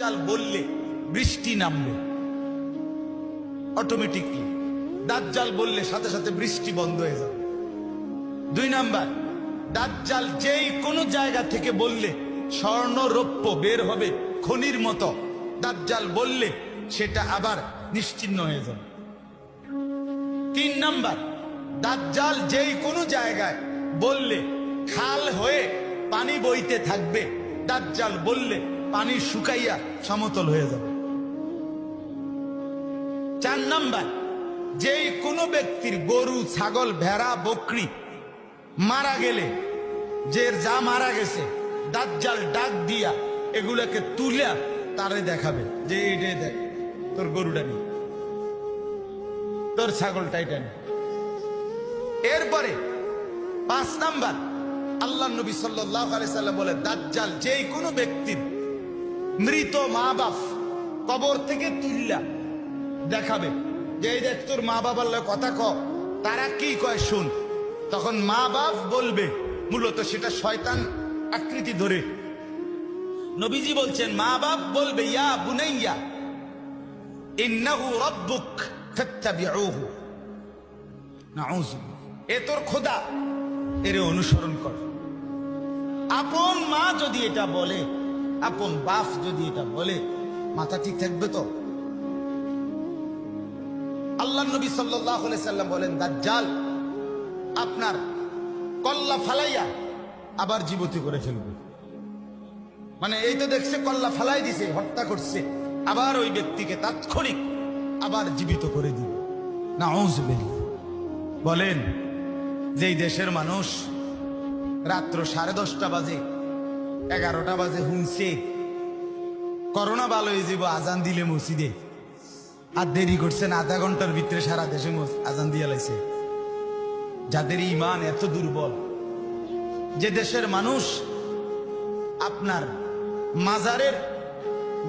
চাল বললে বৃষ্টি নামবে। অটোমেটিকলি দাজ্জাল বললে সাথে সাথে বৃষ্টি বন্ধ হয়ে যাবে। দুই নাম্বার, দাজ্জাল যেই কোনো জায়গা থেকে বললে স্বর্ণ রৌপ্য বের হবে খনির মতো, দাজ্জাল বললে সেটা আবার নিশ্চিন্ন হয়ে যাবে। তিন নাম্বার, দাজ্জাল যেই কোনো জায়গায় বললে খাল হয়ে পানি বইতে থাকবে, দাজ্জাল বললে পানি শুকাইয়া সমতল হয়ে যাবে। চার নাম্বার, যেই কোনো ব্যক্তির গরু, ছাগল, ভেড়া, বকরি মারা গেলে, যে যা মারা গেছে, দাজ্জাল ডাক দিয়া এগুলাকে তুলিয়া তারে দেখাবে যে এইটাই দেখ, তোর গরুটা নি তোর ছাগলটা এটা নি এরপরে পাঁচ নাম্বার আল্লাহ নবী সাল্লাহ সাল্লাম বলে, দাজ্জাল যেই কোনো ব্যক্তির মৃত মা বাপ কবর থেকে তুললা দেখাবে। যে এই দেখ তোর মা বাবার কথা ক, তারা কি কয় শুন। তখন মা বাপ বলবে, মূলত সেটা শয়তান আকৃতি ধরে। নবীজি বলছেন মা বাপ বলবে, ইয়া বুনাইয়া, ইন্নাহু রব্বুক ফাত্তাবিউহু। নাউযু এ তোর খোদা, এর অনুসরণ কর। আপন মা যদি এটা বলে আপন বাপ যদি এটা বলে, মাথা ঠিক থাকবে তো? আল্লাহ নবী সাল্লাম বলেন, দাজ্জাল, আপনার কল্লা ফালাইয়া আবার জীবতি করে ফেলবে। মানে এই তো দেখছে, কল্লা ফালাই দিছে, হত্যা করছে, আবার ওই ব্যক্তিকে তাৎক্ষণিক আবার জীবিত করে দিবে না বলেন, যেই দেশের মানুষ রাত্র সাড়ে দশটা বাজে এগারোটা বাজে হুনছে করোনা ভালো হয়ে যাব আজান দিলে মসজিদে। আর দেরি করছেন আধা ঘণ্টার ভিতরে সারা দেশে আজান দিয়ে লাইছে। যাদের ইমান এত দুর্বল, যে দেশের মানুষ আপনার মাজারের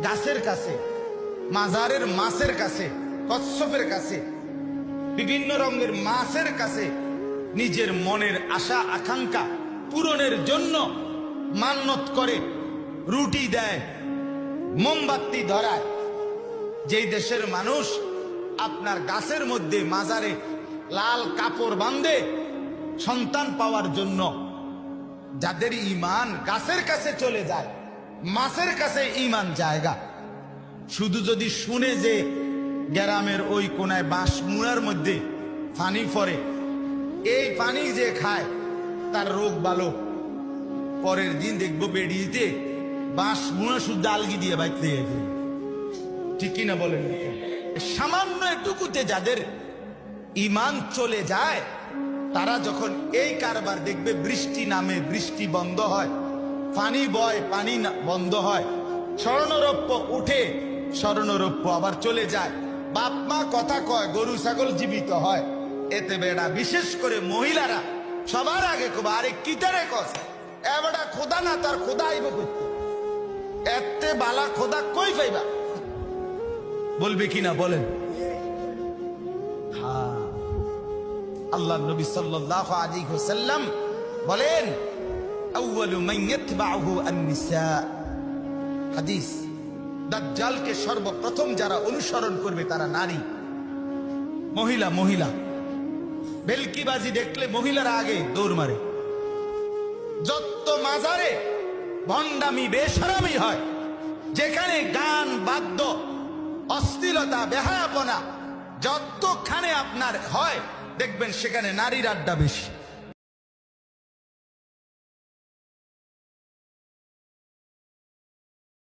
গাছের কাছে, মাজারের মাছের কাছে, কচ্ছপের কাছে, বিভিন্ন রঙের মাছের কাছে, নিজের মনের আশা, আকাঙ্ক্ষা পূরণের জন্য মান্যত করে, রুটি দেয়, মোমবাতি ধরায়। যেই দেশের মানুষ আপনার গাছের মধ্যে মাজারে লাল কাপড় বাঁধে, সন্তান পাওয়ার জন্য যাদের ইমান গাছের কাছে চলে যায়, মাছের কাছে ইমান জায়গা। শুধু যদি শুনে যে গ্রামের ওই কোনায় বাঁশ মুড়ার মধ্যে পানি পরে এই পানি যে খায়, তার রোগ ভালো পরের দিন দেখব বেরিয়েতে বাঁশ মুড়া শুদ্ধ আলগি দিয়ে বাইতে গেছে ঠিক কিনা বলেন? সামান্য এটুকুতে যাদের ইমান চলে যায়, তারা যখন এই কারবার দেখবে বৃষ্টি নামে বৃষ্টি বন্ধ হয়, পানি বয় পানি বন্ধ হয়, স্বর্ণরৌপ্য উঠে স্বর্ণরৌপ্য আবার চলে যায়। বাপ মা কথা কয়, গরু ছাগল জীবিত হয়। এতে বেড়া, বিশেষ করে মহিলারা সবার আগে কবা, আরে কিতারে কস? এবারটা খোদা না, তার খোদা আইব এতে বালা খোদা কই পাইবা? বলবে কিনা বলেন? আল্লাহ নবী সাল্লাল্লাহু আলাইহি ওয়াসাল্লাম বলেন, আউয়ালু মান ইয়াতবাউহু আন-নিসা। হাদিস, দাজ্জালকে সর্বপ্রথম যারা অনুসরণ করবে তারা নারী। মহিলা মহিলা। বেলকিবাজি দেখলে মহিলারা আগে দৌড় মারে। যত মাজারে ভণ্ডামি বেসরামি হয়, যেখানে গান, বাদ্য অস্থিরতা বেহায়াপনা যতখানে আপনার হয়, দেখবেন সেখানে নারীর আড্ডা বেশি।